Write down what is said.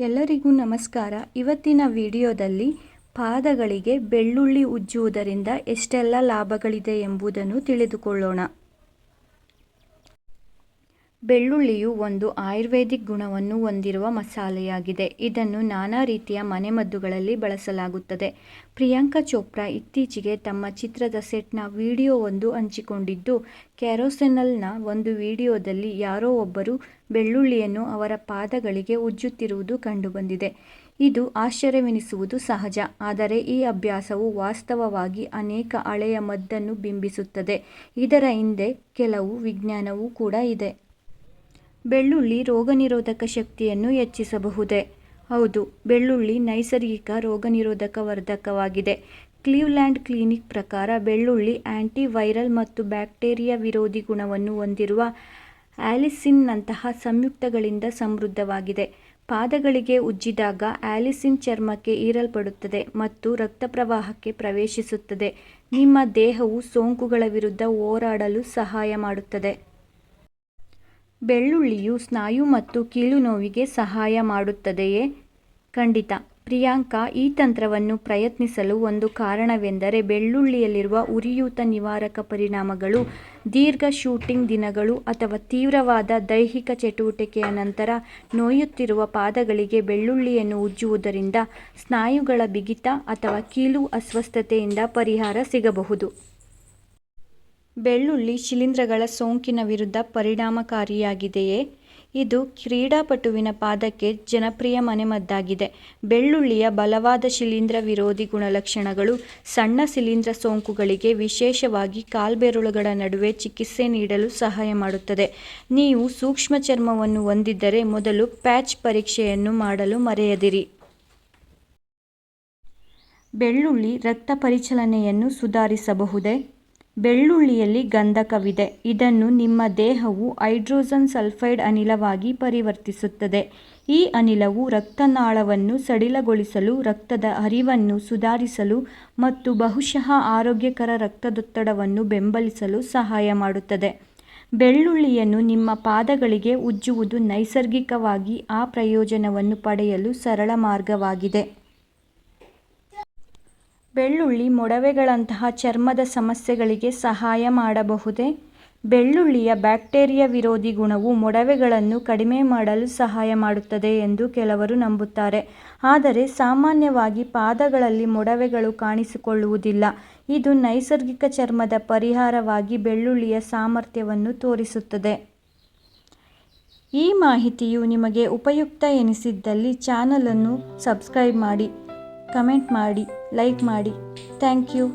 ಎಲ್ಲರಿಗೂ ನಮಸ್ಕಾರ. ಇವತ್ತಿನ ವಿಡಿಯೋದಲ್ಲಿ ಪಾದಗಳಿಗೆ ಬೆಳ್ಳುಳ್ಳಿ ಉಜ್ಜುವುದರಿಂದ ಎಷ್ಟೆಲ್ಲ ಲಾಭಗಳಿದೆ ಎಂಬುದನ್ನು ತಿಳಿದುಕೊಳ್ಳೋಣ. ಬೆಳ್ಳುಳ್ಳಿಯು ಒಂದು ಆಯುರ್ವೇದಿಕ್ ಗುಣವನ್ನು ಹೊಂದಿರುವ ಮಸಾಲೆಯಾಗಿದೆ. ಇದನ್ನು ನಾನಾ ರೀತಿಯ ಮನೆಮದ್ದುಗಳಲ್ಲಿ ಬಳಸಲಾಗುತ್ತದೆ. ಪ್ರಿಯಾಂಕಾ ಚೋಪ್ರಾ ಇತ್ತೀಚೆಗೆ ತಮ್ಮ ಚಿತ್ರದ ಸೆಟ್ನ ವಿಡಿಯೋವೊಂದು ಹಂಚಿಕೊಂಡಿದ್ದು, ಕ್ಯಾರೋಸೆನಲ್ನ ಒಂದು ವಿಡಿಯೋದಲ್ಲಿ ಯಾರೋ ಒಬ್ಬರು ಬೆಳ್ಳುಳ್ಳಿಯನ್ನು ಅವರ ಪಾದಗಳಿಗೆ ಉಜ್ಜುತ್ತಿರುವುದು ಕಂಡುಬಂದಿದೆ. ಇದು ಆಶ್ಚರ್ಯವೆನಿಸುವುದು ಸಹಜ, ಆದರೆ ಈ ಅಭ್ಯಾಸವು ವಾಸ್ತವವಾಗಿ ಅನೇಕ ಹಳೆಯ ಮದ್ದನ್ನು ಬಿಂಬಿಸುತ್ತದೆ. ಇದರ ಹಿಂದೆ ಕೆಲವು ವಿಜ್ಞಾನವೂ ಕೂಡ ಇದೆ. ಬೆಳ್ಳುಳ್ಳಿ ರೋಗನಿರೋಧಕ ಶಕ್ತಿಯನ್ನು ಹೆಚ್ಚಿಸಬಹುದೇ? ಹೌದು, ಬೆಳ್ಳುಳ್ಳಿ ನೈಸರ್ಗಿಕ ರೋಗನಿರೋಧಕ ವರ್ಧಕವಾಗಿದೆ ಕ್ಲೀವ್ಲ್ಯಾಂಡ್ ಕ್ಲಿನಿಕ್ ಪ್ರಕಾರ ಬೆಳ್ಳುಳ್ಳಿ ಆಂಟಿವೈರಲ್ ಮತ್ತು ಬ್ಯಾಕ್ಟೀರಿಯಾ ವಿರೋಧಿ ಗುಣವನ್ನು ಹೊಂದಿರುವ ಆಲಿಸಿನ್ನಂತಹ ಸಂಯುಕ್ತಗಳಿಂದ ಸಮೃದ್ಧವಾಗಿದೆ. ಪಾದಗಳಿಗೆ ಉಜ್ಜಿದಾಗ ಆಲಿಸಿನ್ ಚರ್ಮಕ್ಕೆ ಹೀರಲ್ಪಡುತ್ತದೆ ಮತ್ತು ರಕ್ತ ಪ್ರವಾಹಕ್ಕೆ ಪ್ರವೇಶಿಸುತ್ತದೆ. ನಿಮ್ಮ ದೇಹವು ಸೋಂಕುಗಳ ವಿರುದ್ಧ ಹೋರಾಡಲು ಸಹಾಯ ಮಾಡುತ್ತದೆ. ಬೆಳ್ಳುಳ್ಳಿಯು ಸ್ನಾಯು ಮತ್ತು ಕೀಲು ನೋವಿಗೆ ಸಹಾಯ ಮಾಡುತ್ತದೆಯೇ? ಖಂಡಿತ. ಪ್ರಿಯಾಂಕಾ ಈ ತಂತ್ರವನ್ನು ಪ್ರಯತ್ನಿಸಲು ಒಂದು ಕಾರಣವೆಂದರೆ ಬೆಳ್ಳುಳ್ಳಿಯಲ್ಲಿರುವ ಉರಿಯೂತ ನಿವಾರಕ ಪರಿಣಾಮಗಳು ದೀರ್ಘ ಶೂಟಿಂಗ್ ದಿನಗಳು ಅಥವಾ ತೀವ್ರವಾದ ದೈಹಿಕ ಚಟುವಟಿಕೆಯ ನಂತರ ನೋಯುತ್ತಿರುವ ಪಾದಗಳಿಗೆ ಬೆಳ್ಳುಳ್ಳಿಯನ್ನು ಉಜ್ಜುವುದರಿಂದ ಸ್ನಾಯುಗಳ ಬಿಗಿತ ಅಥವಾ ಕೀಲು ಅಸ್ವಸ್ಥತೆಯಿಂದ ಪರಿಹಾರ ಸಿಗಬಹುದು. ಬೆಳ್ಳುಳ್ಳಿ ಶಿಲೀಂಧ್ರಗಳ ಸೋಂಕಿನ ವಿರುದ್ಧ ಪರಿಣಾಮಕಾರಿಯಾಗಿದೆಯೇ? ಇದು ಕ್ರೀಡಾಪಟುವಿನ ಪಾದಕ್ಕೆ ಜನಪ್ರಿಯ ಮನೆಮದ್ದಾಗಿದೆ. ಬೆಳ್ಳುಳ್ಳಿಯ ಬಲವಾದ ಶಿಲೀಂಧ್ರ ವಿರೋಧಿ ಗುಣಲಕ್ಷಣಗಳು ಸಣ್ಣ ಶಿಲೀಂಧ್ರ ಸೋಂಕುಗಳಿಗೆ ವಿಶೇಷವಾಗಿ ಕಾಲ್ಬೆರಳುಗಳ ನಡುವೆ ಚಿಕಿತ್ಸೆ ನೀಡಲು ಸಹಾಯ ಮಾಡುತ್ತದೆ. ನೀವು ಸೂಕ್ಷ್ಮ ಚರ್ಮವನ್ನು ಹೊಂದಿದ್ದರೆ ಮೊದಲು ಪ್ಯಾಚ್ ಪರೀಕ್ಷೆಯನ್ನು ಮಾಡಲು ಮರೆಯದಿರಿ. ಬೆಳ್ಳುಳ್ಳಿ ರಕ್ತ ಪರಿಚಲನೆಯನ್ನು ಸುಧಾರಿಸಬಹುದೇ? ಬೆಳ್ಳುಳ್ಳಿಯಲ್ಲಿ ಗಂಧಕವಿದೆ. ಇದನ್ನು ನಿಮ್ಮ ದೇಹವು ಹೈಡ್ರೋಜನ್ ಸಲ್ಫೈಡ್ ಅನಿಲವಾಗಿ ಪರಿವರ್ತಿಸುತ್ತದೆ. ಈ ಅನಿಲವು ರಕ್ತನಾಳವನ್ನು ಸಡಿಲಗೊಳಿಸಲು, ರಕ್ತದ ಹರಿವನ್ನು ಸುಧಾರಿಸಲು ಮತ್ತು ಬಹುಶಃ ಆರೋಗ್ಯಕರ ರಕ್ತದೊತ್ತಡವನ್ನು ಬೆಂಬಲಿಸಲು ಸಹಾಯ ಮಾಡುತ್ತದೆ. ಬೆಳ್ಳುಳ್ಳಿಯನ್ನು ನಿಮ್ಮ ಪಾದಗಳಿಗೆ ಉಜ್ಜುವುದು ನೈಸರ್ಗಿಕವಾಗಿ ಆ ಪ್ರಯೋಜನವನ್ನು ಪಡೆಯಲು ಸರಳ ಮಾರ್ಗವಾಗಿದೆ. ಬೆಳ್ಳುಳ್ಳಿ ಮೊಡವೆಗಳಂತಹ ಚರ್ಮದ ಸಮಸ್ಯೆಗಳಿಗೆ ಸಹಾಯ ಮಾಡಬಹುದೇ? ಬೆಳ್ಳುಳ್ಳಿಯ ಬ್ಯಾಕ್ಟೀರಿಯಾ ವಿರೋಧಿ ಗುಣವು ಮೊಡವೆಗಳನ್ನು ಕಡಿಮೆ ಮಾಡಲು ಸಹಾಯ ಮಾಡುತ್ತದೆ ಎಂದು ಕೆಲವರು ನಂಬುತ್ತಾರೆ. ಆದರೆ ಸಾಮಾನ್ಯವಾಗಿ ಪಾದಗಳಲ್ಲಿ ಮೊಡವೆಗಳು ಕಾಣಿಸಿಕೊಳ್ಳುವುದಿಲ್ಲ. ಇದು ನೈಸರ್ಗಿಕ ಚರ್ಮದ ಪರಿಹಾರವಾಗಿ ಬೆಳ್ಳುಳ್ಳಿಯ ಸಾಮರ್ಥ್ಯವನ್ನು ತೋರಿಸುತ್ತದೆ. ಈ ಮಾಹಿತಿಯು ನಿಮಗೆ ಉಪಯುಕ್ತ ಎನಿಸಿದ್ದಲ್ಲಿ ಚಾನಲನ್ನು ಸಬ್ಸ್ಕ್ರೈಬ್ ಮಾಡಿ, ಕಮೆಂಟ್ ಮಾಡಿ. ಲೈಕ್ ಮಾಡಿ ಥ್ಯಾಂಕ್ ಯು